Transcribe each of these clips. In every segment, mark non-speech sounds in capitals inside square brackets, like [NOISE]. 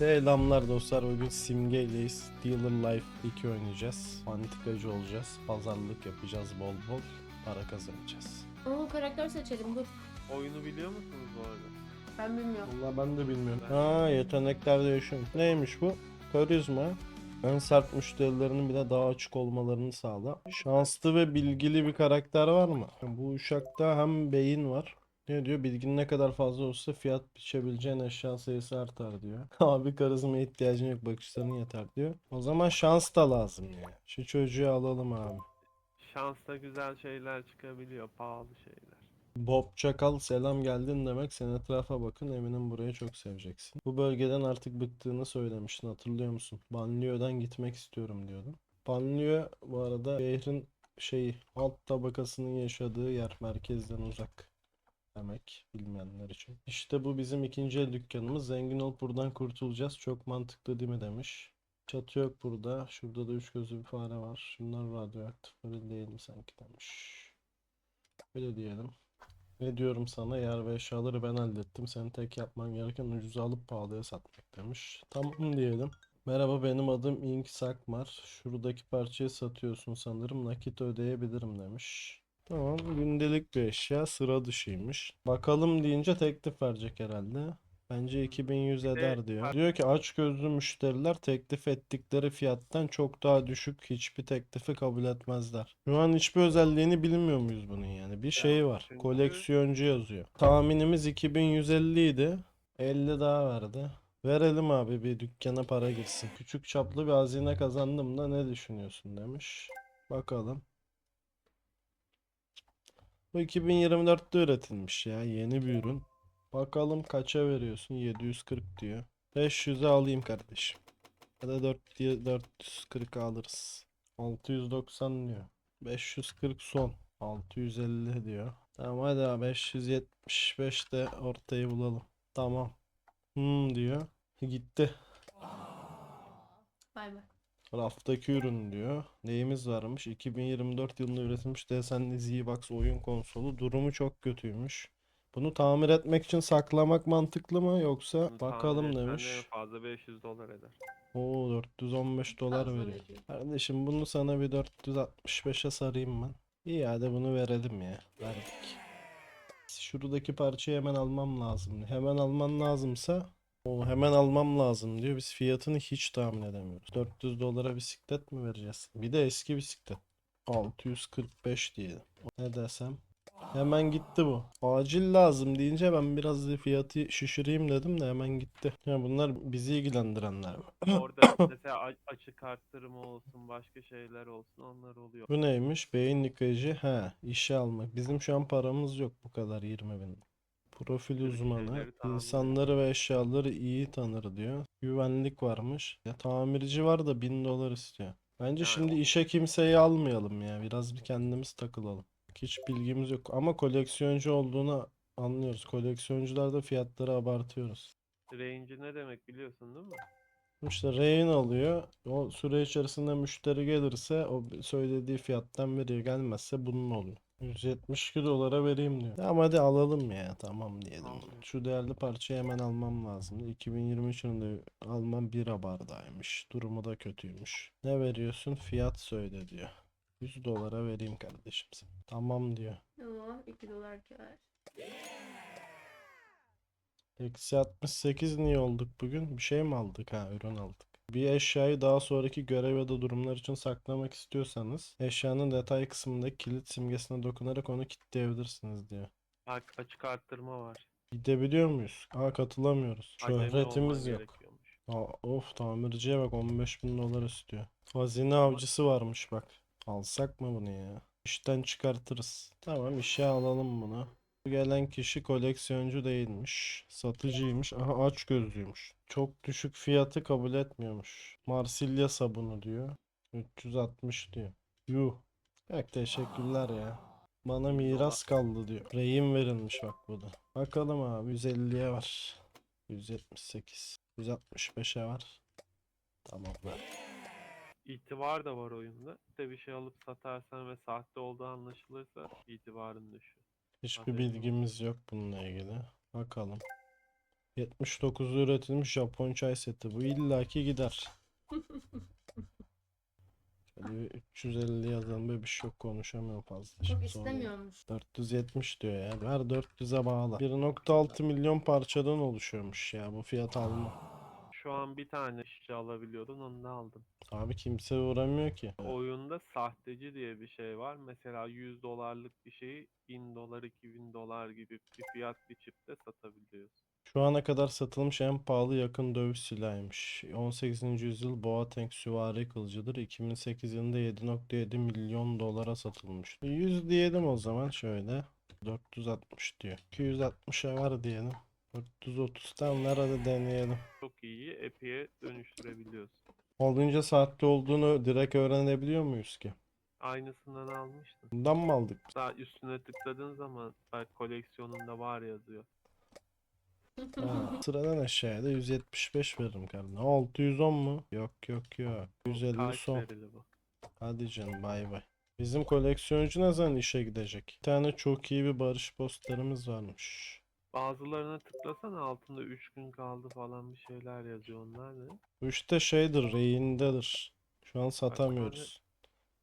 Selamlar dostlar. Bugün simgeyleyiz. Dealer Life 2 oynayacağız. Antikacı olacağız. Pazarlık yapacağız bol bol. Para kazanacağız. Oo karakter seçelim dur. Oyunu biliyor musunuz bu arada? Ben bilmiyorum. Valla ben de bilmiyorum. Ha yetenekler değişiyor. Neymiş bu? Karizma. En sert müşterilerinin bile daha açık olmalarını sağla. Şanslı ve bilgili bir karakter var mı? Bu uşakta hem beyin var. Ne diyor? Bilgin ne kadar fazla olursa fiyat biçebileceğin eşya sayısı artar diyor. [LAUGHS] Abi karizmaya ihtiyacın yok bakışların yeter diyor. O zaman şans da lazım ya. Şu çocuğu alalım abi. Şansta güzel şeyler çıkabiliyor, pahalı şeyler. Bob Çakal selam geldin demek. Sen etrafa bakın eminim burayı çok seveceksin. Bu bölgeden artık bıktığını söylemiştin hatırlıyor musun? Banliyö'den gitmek istiyorum diyordun. Banliyö bu arada şehrin şeyi alt tabakasının yaşadığı yer merkezden uzak demek bilmeyenler için. İşte bu bizim ikinci el dükkanımız. Zengin olup buradan kurtulacağız. Çok mantıklı değil mi demiş. Çatı yok burada. Şurada da üç gözlü bir fare var. Şunlar radyoaktif öyle değil mi sanki demiş. Öyle diyelim. Ne diyorum sana yer ve eşyaları ben hallettim. Senin tek yapman gereken ucuza alıp pahalıya satmak demiş. Tamam diyelim. Merhaba benim adım Ink Sakmar. Şuradaki parçayı satıyorsun sanırım. Nakit ödeyebilirim demiş. Tamam gündelik bir eşya sıra dışıymış. Bakalım deyince teklif verecek herhalde. Bence 2100 eder diyor. Diyor ki aç gözlü müşteriler teklif ettikleri fiyattan çok daha düşük hiçbir teklifi kabul etmezler. Şu an hiçbir özelliğini bilmiyor muyuz bunun yani? Bir şeyi var. Koleksiyoncu yazıyor. Tahminimiz 2150 idi. 50 daha verdi. Verelim abi bir dükkana para girsin. Küçük çaplı bir hazine kazandım da ne düşünüyorsun demiş. Bakalım. Bu 2024'te üretilmiş ya. Yeni bir ürün. Bakalım kaça veriyorsun? 740 diyor. 500'e alayım kardeşim. Ya da 4 diye 440 alırız. 690 diyor. 540 son. 650 diyor. Tamam hadi abi 575 de ortayı bulalım. Tamam. Hmm diyor. Gitti. Raftaki ürün diyor. Neyimiz varmış? 2024 yılında üretilmiş desenli Z-Box oyun konsolu. Durumu çok kötüymüş. Bunu tamir etmek için saklamak mantıklı mı yoksa Bunu bakalım demiş. En fazla 500 dolar eder. Oo 415 dolar Fazla veriyor. veriyor. Kardeşim bunu sana bir 465'e sarayım ben. İyi hadi bunu verelim ya. Verdik. Şuradaki parçayı hemen almam lazım. Hemen alman lazımsa o hemen almam lazım diyor. Biz fiyatını hiç tahmin edemiyoruz. 400 dolara bisiklet mi vereceğiz? Bir de eski bisiklet. 645 diyelim. Ne desem? Hemen gitti bu. Acil lazım deyince ben biraz fiyatı şişireyim dedim de hemen gitti. Ya bunlar bizi ilgilendirenler? Orada [COUGHS] mesela açık arttırma olsun, başka şeyler olsun onlar oluyor. Bu neymiş? Beyin yıkayıcı. He, işe almak. Bizim şu an paramız yok bu kadar 20 bin. Profil uzmanı. insanları ve eşyaları iyi tanır diyor. Güvenlik varmış. Ya tamirci var da 1000 dolar istiyor. Bence şimdi işe kimseyi almayalım ya. Biraz bir kendimiz takılalım. Hiç bilgimiz yok ama koleksiyoncu olduğunu anlıyoruz. Koleksiyoncularda fiyatları abartıyoruz. Range ne demek biliyorsun değil mi? İşte rehin alıyor. O süre içerisinde müşteri gelirse o söylediği fiyattan veriyor. Gelmezse bunun oluyor. 172 dolara vereyim diyor. Tamam hadi alalım ya. Tamam diyelim. Şu değerli parçayı hemen almam lazım. 2023 yılında almam bira bardağıymış. Durumu da kötüymüş. Ne veriyorsun? Fiyat söyle diyor. 100 dolara vereyim kardeşim sen. Tamam diyor. Tamam 2 dolar kar. Eksi 68 niye olduk bugün? Bir şey mi aldık? Ha ürün aldık. Bir eşyayı daha sonraki görev ya da durumlar için saklamak istiyorsanız eşyanın detay kısmındaki kilit simgesine dokunarak onu kilitleyebilirsiniz diyor. Bak açık arttırma var. Gidebiliyor muyuz? Aa katılamıyoruz. Acemi Şöhretimiz olman yok. gerekiyormuş. Aa, of tamirciye bak 15 bin dolar istiyor. Hazine avcısı varmış bak. Alsak mı bunu ya? İşten çıkartırız. Tamam işe alalım bunu. Gelen kişi koleksiyoncu değilmiş. Satıcıymış. Aha aç gözlüymüş. Çok düşük fiyatı kabul etmiyormuş. Marsilya sabunu diyor. 360 diyor. Yuh. Bak teşekkürler ya. Bana miras kaldı diyor. Rehin verilmiş bak bu da. Bakalım abi 150'ye var. 178. 165'e var. Tamam ver. İtibar da var oyunda. İşte bir şey alıp satarsan ve sahte olduğu anlaşılırsa itibarın düşüyor. Hiçbir Haberin bilgimiz yok bununla ilgili. Bakalım. 79'da üretilmiş Japon çay seti. Bu illaki gider. [LAUGHS] Şöyle bir 350 yazalım be bir şey yok konuşamıyorum fazla. Çok Şimdi sonra- istemiyormuş. 470 diyor ya. Ver 400'e bağla. 1.6 milyon parçadan oluşuyormuş ya bu fiyat alma. Şu an bir tane şişe alabiliyordun onu da aldım. Abi kimse uğramıyor ki. Oyunda sahteci diye bir şey var. Mesela 100 dolarlık bir şeyi 1000 dolar 2000 dolar gibi bir fiyat biçip de satabiliyorsun. Şu ana kadar satılmış en pahalı yakın dövüş silahıymış. 18. yüzyıl Boateng süvari kılıcıdır. 2008 yılında 7.7 milyon dolara satılmış. 100 diyelim o zaman şöyle. 460 diyor. 260'a var diyelim. 430'dan ver hadi deneyelim. Çok iyi epeye dönüştürebiliyorsun. Olduğunca saatte olduğunu direkt öğrenebiliyor muyuz ki? Aynısından almıştım. Bundan mı aldık? Daha üstüne tıkladığın zaman bak koleksiyonunda var yazıyor. Ha, sıradan aşağıya da 175 veririm kardeşim. 610 mu? Yok yok yok. 150 Kaç son. verili bu? Hadi canım bay bay. Bizim koleksiyoncu ne zaman işe gidecek? Bir tane çok iyi bir barış posterimiz varmış. Bazılarına tıklasana altında 3 gün kaldı falan bir şeyler yazıyor onlar ne? Bu işte şeydir, reyindedir. Şu an satamıyoruz.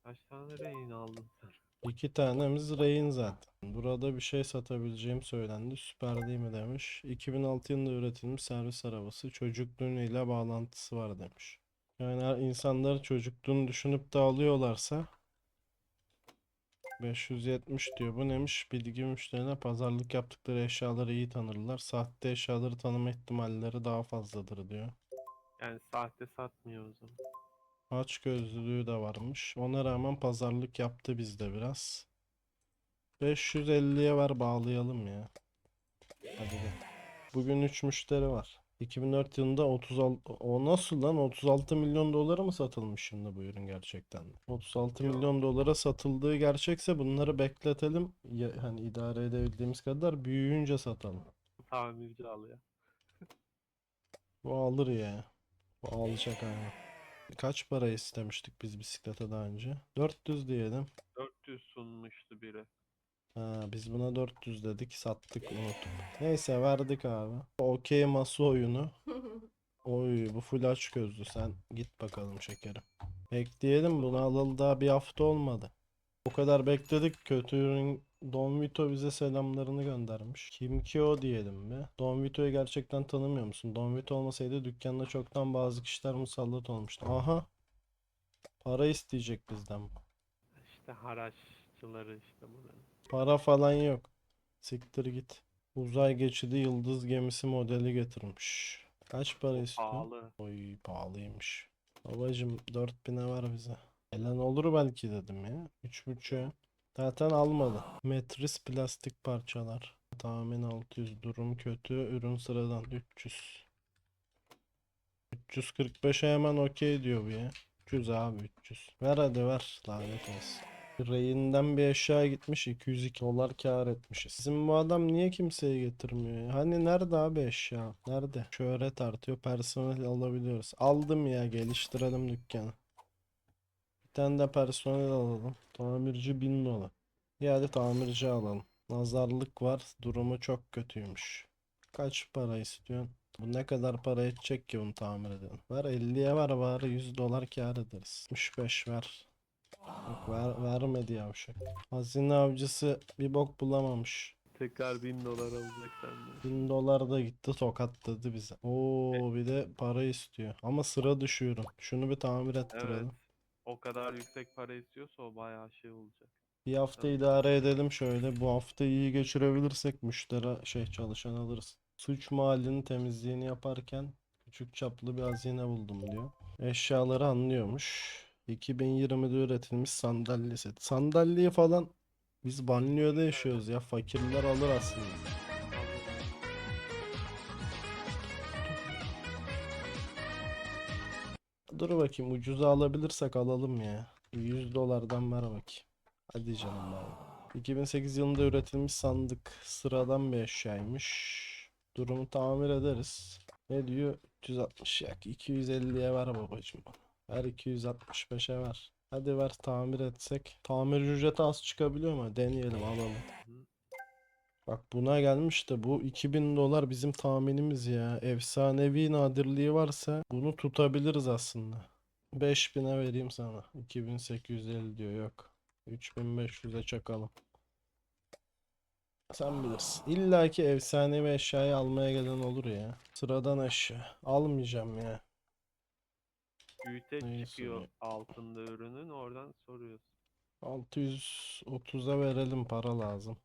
Kaç tane rehin aldın sen? İki tanemiz rehin zaten. Burada bir şey satabileceğim söylendi. Süper değil mi demiş. 2006 yılında üretilmiş servis arabası çocukluğuyla bağlantısı var demiş. Yani insanlar çocukluğunu düşünüp de alıyorlarsa 570 diyor. Bu neymiş? Bilgi müşterine pazarlık yaptıkları eşyaları iyi tanırlar. Sahte eşyaları tanıma ihtimalleri daha fazladır diyor. Yani sahte satmıyor o zaman. Aç gözlülüğü de varmış. Ona rağmen pazarlık yaptı bizde biraz. 550'ye ver bağlayalım ya. Hadi gel. Bugün 3 müşteri var. 2004 yılında 36 o nasıl lan 36 milyon dolara mı satılmış şimdi bu ürün gerçekten? de? 36 Yok. milyon dolara satıldığı gerçekse bunları bekletelim. Ya, hani idare edebildiğimiz kadar büyüyünce satalım. Tamirci alıyor. Bu alır ya. Bu alacak abi. Kaç para istemiştik biz bisiklete daha önce? 400 diyelim. 400 sunmuştu biri. Ha, biz buna 400 dedik sattık unutup. Neyse verdik abi. Okey masa oyunu. [LAUGHS] Oy bu full aç gözlü sen git bakalım şekerim. Bekleyelim bunu alalı daha bir hafta olmadı. O kadar bekledik kötü ürün Don Vito bize selamlarını göndermiş. Kim ki o diyelim mi? Don Vito'yu gerçekten tanımıyor musun? Don Vito olmasaydı dükkanda çoktan bazı kişiler musallat olmuştu. Aha. Para isteyecek bizden bu. İşte haraççıları işte bunların. Para falan yok. Siktir git. Uzay geçidi yıldız gemisi modeli getirmiş. Kaç para istiyor? Pahalı. Oy pahalıymış. Babacım 4000'e var bize. Gelen olur belki dedim ya. 3.5'e. Zaten almadı. Metris plastik parçalar. Tahmin 600. Durum kötü. Ürün sıradan 300. 345'e hemen okey diyor bu ya. 300 abi 300. Ver hadi ver. Lanet olsun. Reyinden bir eşya gitmiş 202 dolar kâr etmişiz. Bizim bu adam niye kimseye getirmiyor ya? Hani nerede abi eşya? Nerede? Şöhret artıyor personel alabiliyoruz. Aldım ya geliştirelim dükkanı. Bir tane de personel alalım. Tamirci 1000 dolar. İyi hadi tamirci alalım. Nazarlık var. Durumu çok kötüymüş. Kaç para istiyorsun? Bu ne kadar para edecek ki bunu tamir edelim? Ver 50'ye ver bari 100 dolar kâr ederiz. 65 ver. Yok ver, vermedi yavşak. Hazine avcısı bir bok bulamamış. Tekrar 1000 dolar alacak senden. 1000 dolar da gitti tokatladı bize. Oo bir de para istiyor. Ama sıra düşüyorum. Şunu bir tamir Evet. ettirelim. O kadar yüksek para istiyorsa o bayağı şey olacak. Bir hafta Tamam. idare edelim şöyle. Bu hafta iyi geçirebilirsek müşteri şey çalışan alırız. Suç mahallinin temizliğini yaparken küçük çaplı bir hazine buldum diyor. Eşyaları anlıyormuş. 2020'de üretilmiş sandalye seti. Sandalyeyi falan biz banliyöde yaşıyoruz ya. Fakirler alır aslında. Dur bakayım ucuza alabilirsek alalım ya. 100 dolardan ver bakayım. Hadi canım benim. 2008 yılında üretilmiş sandık sıradan bir eşyaymış. Durumu tamir ederiz. Ne diyor? 360 yak. 250'ye ver babacığım bana. Ver 265'e ver. Hadi ver tamir etsek. Tamir ücreti az çıkabiliyor mu? Deneyelim alalım. Bak buna gelmiş de bu 2000 dolar bizim tahminimiz ya. Efsanevi nadirliği varsa bunu tutabiliriz aslında. 5000'e vereyim sana. 2850 diyor yok. 3500'e çakalım. Sen bilirsin. İlla ki efsanevi eşyayı almaya gelen olur ya. Sıradan eşya. Almayacağım ya. Büyüteç Neyi çıkıyor altında ürünün oradan soruyorsun. 630'a verelim para lazım.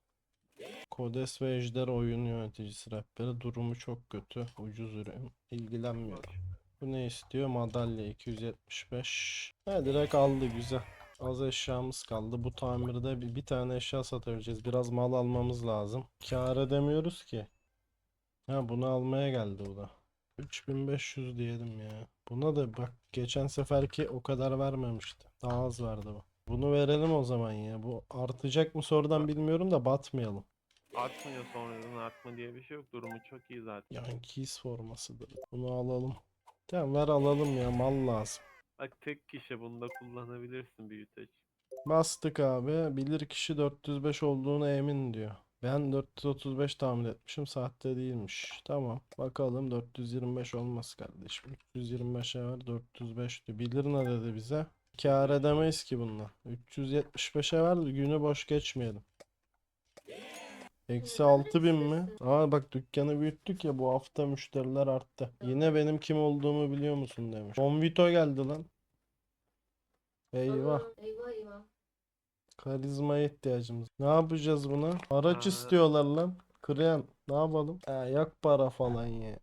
Kodes ve Ejder oyun yöneticisi rehberi durumu çok kötü. Ucuz ürün. İlgilenmiyor. Bu ne istiyor? Madalya 275. He direkt aldı güzel. Az eşyamız kaldı. Bu tamirde bir, bir tane eşya satabileceğiz. Biraz mal almamız lazım. Kâr edemiyoruz ki. Ha bunu almaya geldi bu da. 3500 diyelim ya. Buna da bak geçen seferki o kadar vermemişti. Daha az verdi bu. Bunu verelim o zaman ya. Bu artacak mı sonradan bilmiyorum da batmayalım. Artmıyor sonradan artma diye bir şey yok. Durumu çok iyi zaten. Yankees formasıdır. Bunu alalım. Tamam ver alalım ya mal lazım. Bak tek kişi bunda kullanabilirsin büyüteç. Bastık abi. Bilir kişi 405 olduğuna emin diyor. Ben 435 tahmin etmişim. Sahte değilmiş. Tamam. Bakalım 425 olmaz kardeşim. 325'e var 405 diyor. Bilir ne dedi bize? Kâr edemeyiz ki bundan. 375'e ver günü boş geçmeyelim. Eksi 6000 mi? Aa bak dükkanı büyüttük ya bu hafta müşteriler arttı. Yine benim kim olduğumu biliyor musun demiş. Convito geldi lan. Eyvah eyvah. Karizmaya ihtiyacımız. Ne yapacağız buna? Araç Aa. istiyorlar lan. Kırayan. Ne yapalım? Ee, yok para falan ya.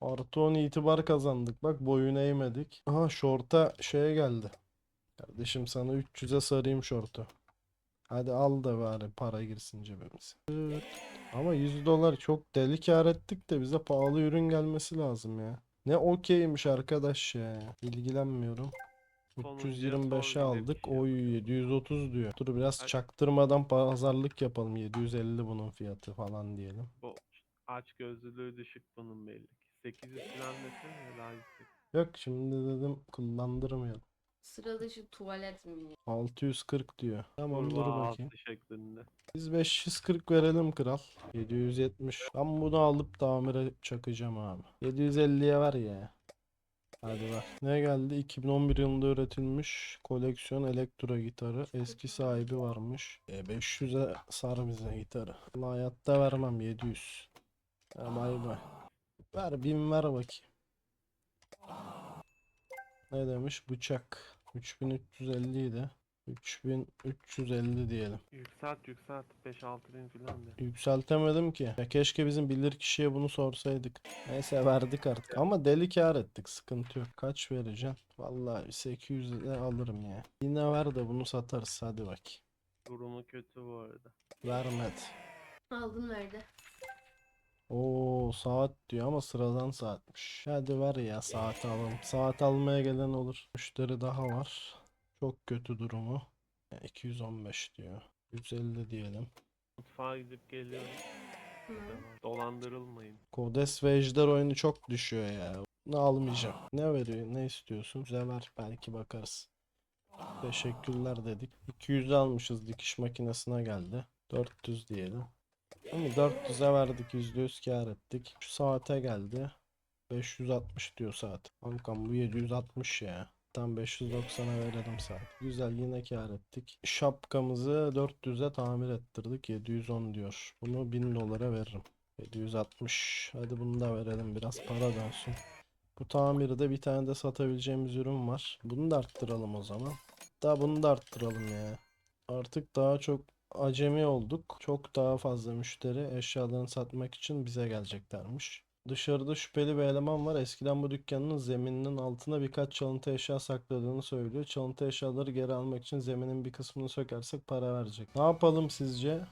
Artı 10 itibar kazandık. Bak boyun eğmedik. Aha şorta şeye geldi. Kardeşim sana 300'e sarayım şortu. Hadi al da bari para girsin cebimize. Ama 100 dolar çok deli kâr ettik de bize pahalı ürün gelmesi lazım ya. Ne okeymiş arkadaş ya. İlgilenmiyorum. Sonuncuya 325'e sor bir de bir aldık. şey Oy 730 diyor. Dur biraz Ay- çaktırmadan pazarlık yapalım. 750 bunun fiyatı falan diyelim. Bu aç gözlülüğü düşük bunun belli ki. 800 falan desene ya daha yüksek. Yok şimdi dedim kullandırmayalım. Sıra dışı tuvalet mi? 640 diyor. Tamam dur bakayım. şeklinde. Biz 540 verelim kral. 770. Ben bunu alıp tamire çakacağım abi. 750'ye ver ya. Hadi ver. Ne geldi? 2011 yılında üretilmiş koleksiyon elektro gitarı. Eski sahibi varmış. E 500'e sar gitarı. Ama hayatta vermem 700. Ha, bay bay. Ver 1000 ver bakayım. Ne demiş? Bıçak. 3350 idi. 3350 diyelim. Yükselt yükselt 5-6 bin falan de. Yükseltemedim ki. Ya keşke bizim bilir kişiye bunu sorsaydık. Neyse verdik artık. Ama deli kâr ettik. Sıkıntı yok. Kaç vereceksin? Vallahi 800 ile alırım ya. Yine ver de bunu satarız. Hadi bak. Durumu kötü bu arada. Vermedi. Aldın verdi. Oo saat diyor ama sıradan saatmiş. Hadi ver ya saat alalım. Saat almaya gelen olur. Müşteri daha var. Çok kötü durumu. Ya 215 diyor. 150 diyelim. Mutfağa gidip geliyorum. Dolandırılmayın. Kodes ve Ejder oyunu çok düşüyor ya. Ne almayacağım. Ne veriyor? Ne istiyorsun? Bize ver. Belki bakarız. Teşekkürler dedik. 200 almışız. Dikiş makinesine geldi. 400 diyelim. Ama 400'e verdik. %100 kâr ettik. Şu saate geldi. 560 diyor saat. Kankam bu 760 ya. Tam 590'a verelim saat. Güzel yine kâr ettik. Şapkamızı 400'e tamir ettirdik. 710 diyor. Bunu 1000 dolara veririm. 760. Hadi bunu da verelim biraz para dönsün. Bu tamirde bir tane de satabileceğimiz ürün var. Bunu da arttıralım o zaman. Daha bunu da arttıralım ya. Artık daha çok acemi olduk. Çok daha fazla müşteri eşyalarını satmak için bize geleceklermiş. Dışarıda şüpheli bir eleman var. Eskiden bu dükkanın zemininin altına birkaç çalıntı eşya sakladığını söylüyor. Çalıntı eşyaları geri almak için zeminin bir kısmını sökersek para verecek. Ne yapalım sizce?